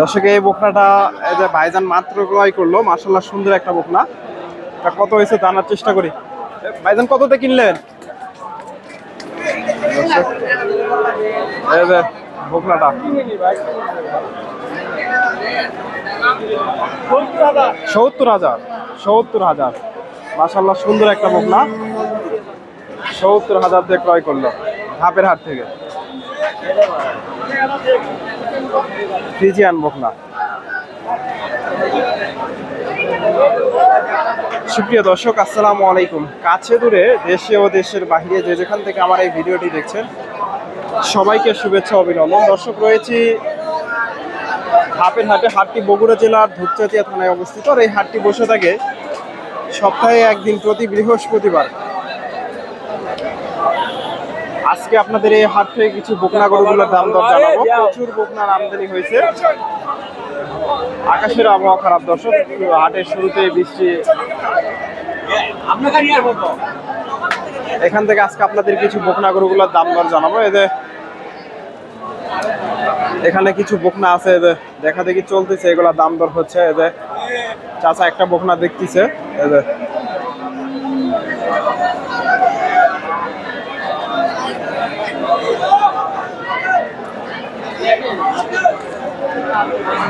দর্শক, এই বকনাটা, এই যে ভাইজান মাত্র ক্রয় করল মার্শাল্লাহ সুন্দর একটা বকনা। তা কত হয়েছে জানার চেষ্টা করি। ভাইজান, কততে কিনলেন? এই যে সত্তর হাজার সত্তর হাজার। মার্শাল্লাহ সুন্দর একটা বকনা। সত্তর হাজার দিয়ে ক্রয় করল, ধাপের হাট থেকে। ফ্রিজিয়ান বকনা সুপ্রিয় দর্শক, আসসালামু আলাইকুম। কাছে দূরে দেশে ও দেশের বাইরে যে যেখান থেকে আমার এই ভিডিওটি দেখছেন, সবাইকে শুভেচ্ছা, অভিনন্দন। দর্শক, রয়েছি হাপের হাটে হাটটি বগুড়া জেলার ধূপচাচিয়া থানায় অবস্থিত। আর এই হাটটি বসে থাকে সপ্তাহে একদিন প্রতি বৃহস্পতিবার। আজকে আপনাদের এই হাট থেকে কিছু বকনা গরুগুলোর দাম দর জানাব। প্রচুর বকনার আমদানি হয়েছে। আকাশের আবহাওয়া খারাপ, দর্শক। হাটের শুরুতে বৃষ্টি। এখান থেকে আজকে আপনাদের কিছু বকনা গরুগুলোর দাম দর জানাব। এদের এখানে কিছু বকনা আছে এদের দেখা দেখি চলতেছে এগুলা দাম দর হচ্ছে। এদের চাচা একটা বকনা দেখতেছে। এদের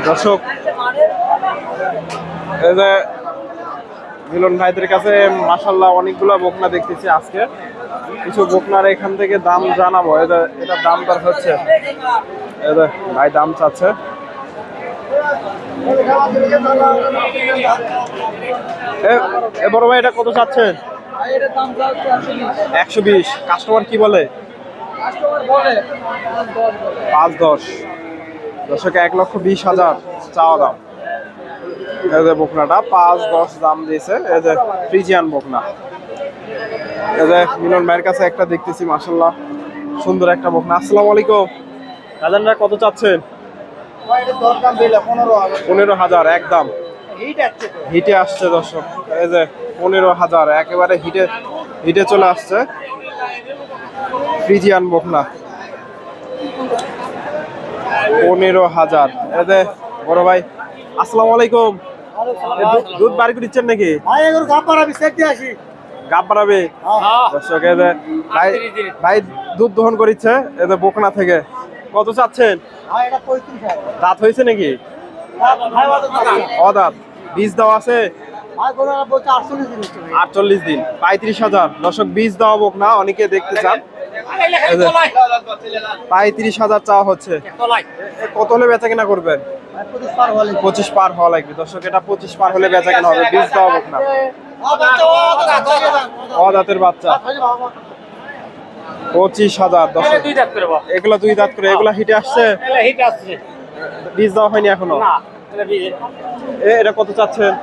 দর্শক এই যে মিলন ভাইদের কাছে মাসাল্লাহ অনেকগুলো বকনা দেখতেছি আজকে। কিছু বকনার এখান থেকে দাম জানাব। এটা এটার দাম দর হচ্ছে। ভাই দাম চাচ্ছে। বড় ভাই এটা কত চাচ্ছে? একশো বিশ। কাস্টমার কি বলে? পাঁচ দশ। দশকে এক লক্ষ বিশ হাজার চাওয়া দাম। এই যে বকনাটা পাঁচ দশ দাম দিয়েছে। এই যে ফ্রিজিয়ান বকনা। এই যে মিলন ভাইয়ের কাছে একটা দেখতেছি মাসাল্লাহ সুন্দর একটা বকনা। আসসালামু আলাইকুম। রাজানরা কত চাচ্ছেন? পনেরো হাজার একদম হিটে আসছে দর্শক। এই যে পনেরো হাজার একেবারে হিটে হিটে চলে আসছে। ফ্রিজিয়ান বকনা। পনেরো হাজার। বড় ভাই আসসালামু আলাইকুম। দুধ বাড়ি করে দিচ্ছেন নাকি? গাপ বাড়াবে দর্শক এই ভাই ভাই দুধ দহন করিচ্ছে এই বকনা থেকে। কত চাচ্ছেন? দাঁত হয়েছে নাকি? অদাঁত বীজ দেওয়া আছে? আটচল্লিশ দিন পঁয়ত্রিশ হাজার। দর্শক বীজ দেওয়া বোকনা অনেকে দেখতে চান। পঁয়ত্রিশ হাজার চাওয়া হচ্ছে। কত হলে বেচা কেনা করবেন? পঁচিশ পার হওয়া লাগবে। দর্শক এটা পঁচিশ পার হলে বেচা কেনা হবে। বীজ দেওয়া বোক না। অদাঁতের বাচ্চা। পঁচিশ হাজার। দর্শক দুই দাঁত করে বাবা। দুই দাঁত করে। এগুলা হিটে আসছে? বীজ দেওয়া হয়নি এখনও? এটা কত চাচ্ছেন?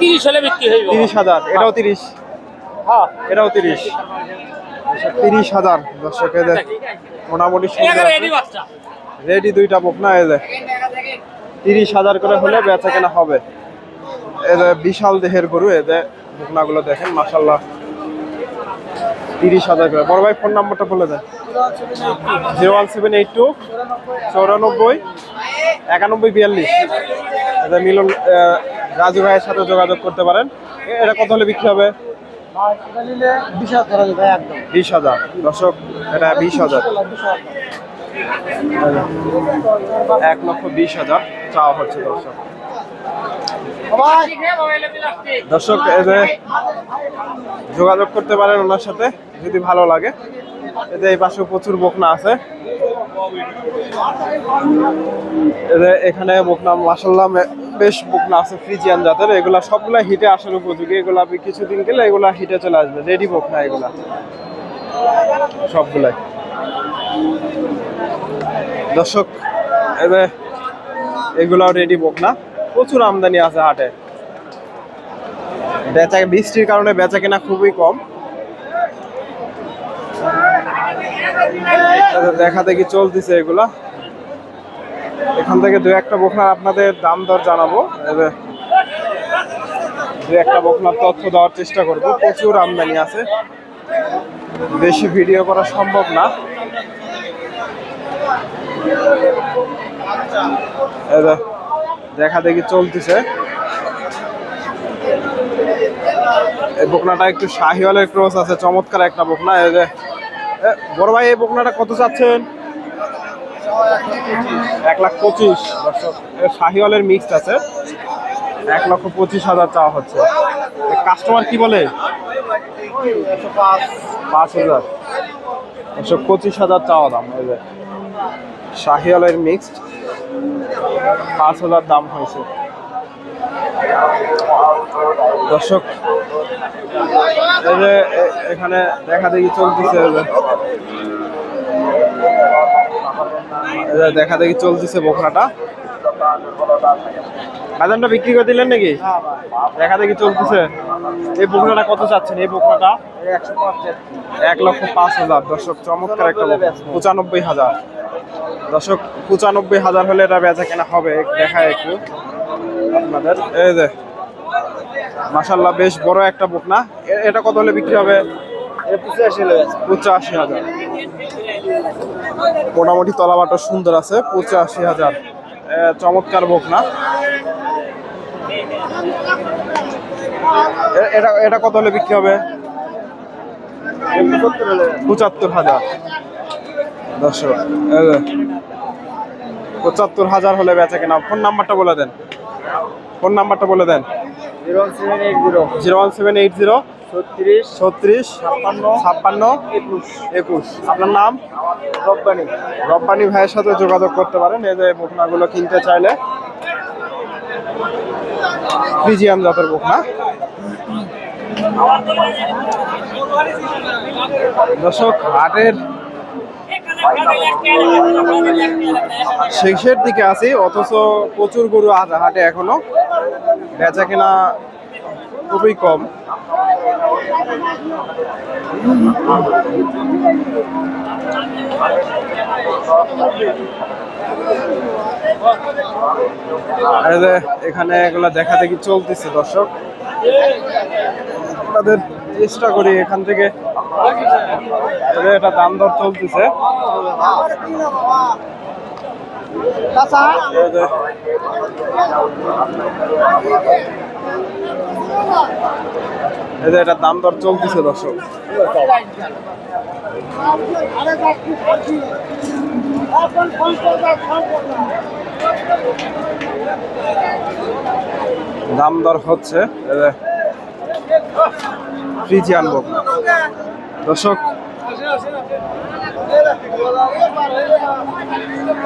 30 হলে বিক্রি। তিরিশ হাজার। এটাও তিরিশ। এটাও তিরিশ। তিরিশ হাজার। দর্শক এদের মোটামুটি রেডি দুইটা বুক না এদের তিরিশ হাজার করে হলে বেচা কেনা হবে। এদের বিশাল দেহের গরু এদের বুকনাগুলো দেখেন মাসাল্লাহ তিরিশ হাজার করে। বড় ভাই ফোন নাম্বারটা বলে দেন। Zero one seven eight two চৌরানব্বই একানব্বই বিয়াল্লিশ। এদের মিলন রাজু ভাইয়ের সাথে যোগাযোগ করতে পারেন। এটা কত হলে বিক্রি হবে? বিশ হাজার। দর্শক, এটা বিশ হাজার। এক লক্ষ বিশ হাজার চাওয়া হচ্ছে দর্শক। দর্শক যোগাযোগ করতে পারেন ওনার সাথে, যদি ভালো লাগে। এতে এই পাশে প্রচুর বকনা আছে। এখানে বকনা মাসাল্লাহ বেশ বকনা আছে ফ্রিজিয়ান জাতের, এগুলা সবগুলা হিটে আসার উপযোগী। এগুলা আপনি কিছুদিন গেলে এগুলা হিটে চলে আসবে রেডি বকনা এগুলা। সবগুলাই। দর্শক এগুলাও রেডি বকনা প্রচুর আমদানি আছে হাটে। বেচা, বৃষ্টির কারণে বেচা কেনা খুবই কম। এদের দেখা দেখি চলতেছে এগুলা? এখান থেকে দু একটা বকনা আপনাদের দাম দর জানাব। দু একটা বকনার তথ্য দেওয়ার চেষ্টা করব। প্রচুর আমদানি আছে। বেশি ভিডিও করা সম্ভব না। দেখা দেখি চলতেছে। এই বকনাটা একটু শাহিওয়ালের ক্রস আছে, চমৎকার একটা বকনা বড় ভাই, এই বকনাটা কত চাচ্ছেন? এক লাখ পঁচিশ। দর্শক শাহিওয়ালের মিক্সড আছে। এক লক্ষ পঁচিশ হাজার চাওয়া হচ্ছে। কাস্টমার কি বলে? পাঁচ হাজার। একশো পঁচিশ হাজার চাওয়া দাম, এই যে। শাহিওয়ালের মিক্সড পাঁচ হাজার দাম হয়েছে। দর্শক এখানে দেখা দেখি চলতেছে দেখা দেখি চলতেছে বখরাটা বাদামটা বিক্রি করে দিলেন নাকি? দেখা দেখি চলতেছে। এই বখরাটা কত চাচ্ছেন? এই বখরাটা এক লক্ষ পাঁচ হাজার। দর্শক চমৎকার একটা পঁচানব্বই হাজার। দর্শক পঁচানব্বই হাজার হলে এটা বেচা কেনা হবে। দেখায় একটু আপনাদের। এই যে মাসাল্লাহ বেশ বড় একটা বকনা এ- এটা কত হলে বিক্রি হবে? পঁচাশি হাজার। মোটামুটি তলাবাটো সুন্দর আছে, পঁচাশি হাজার। চমৎকার বকনা। এটা এটা কত হলে বিক্রি হবে? পঁচাত্তর হাজার। দর্শক পঁচাত্তর হাজার হলে বেচা কেনা। ফোন নাম্বারটা বলে দেন। ফোন নাম্বারটা বলে দেন। Zero one seven eight zero. ছত্রিশ ছত্রিশ ছাপ্পান্ন ছাপ্পান্ন একুশ। একুশ। আপনার নাম? রব্বানি। রব্বানি ভাইয়ের সাথে যোগাযোগ করতে পারেন এই যে বকনাগুলো কিনতে চাইলে। ফ্রিজিয়ান জাতের বকনা। দর্শক হাটের শেষের দিকে আছি, অথচ প্রচুর গরু হাটে এখনও। বেচা কেনা খুবই কম। এখানে এগুলো দেখা দেখি চলতেছে, দর্শক। আপনাদের চেষ্টা করি এখান থেকে যে এটা দাম দর চলতেছে। এই যে এটা দাম দর চলতেছে দর্শক। দাম দর হচ্ছে ফ্রিজিয়ান বুক দর্শক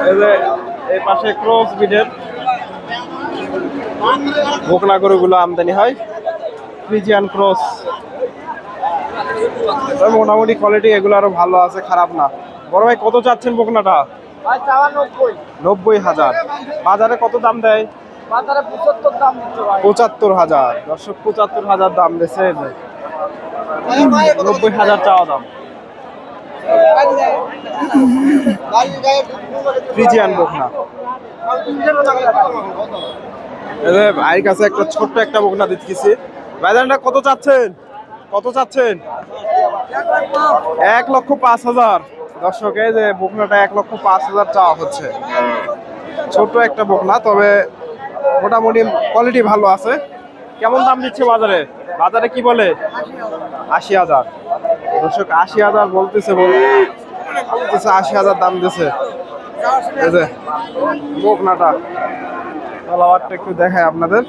এই এই পাশে ক্রস বিডের বকনা গরুগুলো আমদানি হয় ফ্রিজিয়ান ক্রস। মোটামুটি কোয়ালিটি এগুলো আরও ভালো আছে খারাপ না। বড় ভাই কত চাচ্ছেন বকনাটা নব্বই হাজার। বাজারে কত দাম দেয়? পঁচাত্তর হাজার। দর্শক পঁচাত্তর হাজার দাম দিয়েছে। নব্বই হাজার চাওয়া দাম। ফ্রিজিয়ান বকনা ভাইয়ের কাছে একটা ছোট্ট একটা বকনা দিচ্ছি বাজারটা কত চাচ্ছেন? কত চাচ্ছেন? এক লক্ষ পাঁচ হাজার। দর্শক যে বকনাটা এক লক্ষ পাঁচ হাজার চাওয়া হচ্ছে। ছোট একটা বকনা, তবে মোটামুটি কোয়ালিটি ভালো আছে। কেমন দাম দিচ্ছে বাজারে? বাজারে কি বলে? আশি হাজার। দর্শক, আশি হাজার বলতেছে বল- বলতেছে আশি হাজার দাম দিছে। বকনাটা। একটু দেখায় আপনাদের।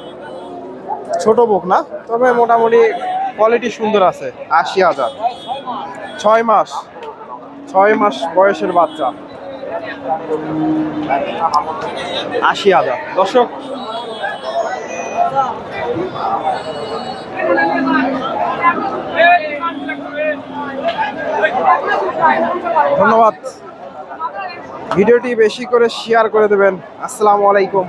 ছোট বকনা তবে মোটামুটি কোয়ালিটি সুন্দর আছে, আশি হাজার। ছয় মাস ছয় মাস বয়সের বাচ্চা। আশি হাজার। দর্শক ধন্যবাদ। ভিডিওটি বেশি করে শেয়ার করে দেবেন। আসসালামু আলাইকুম।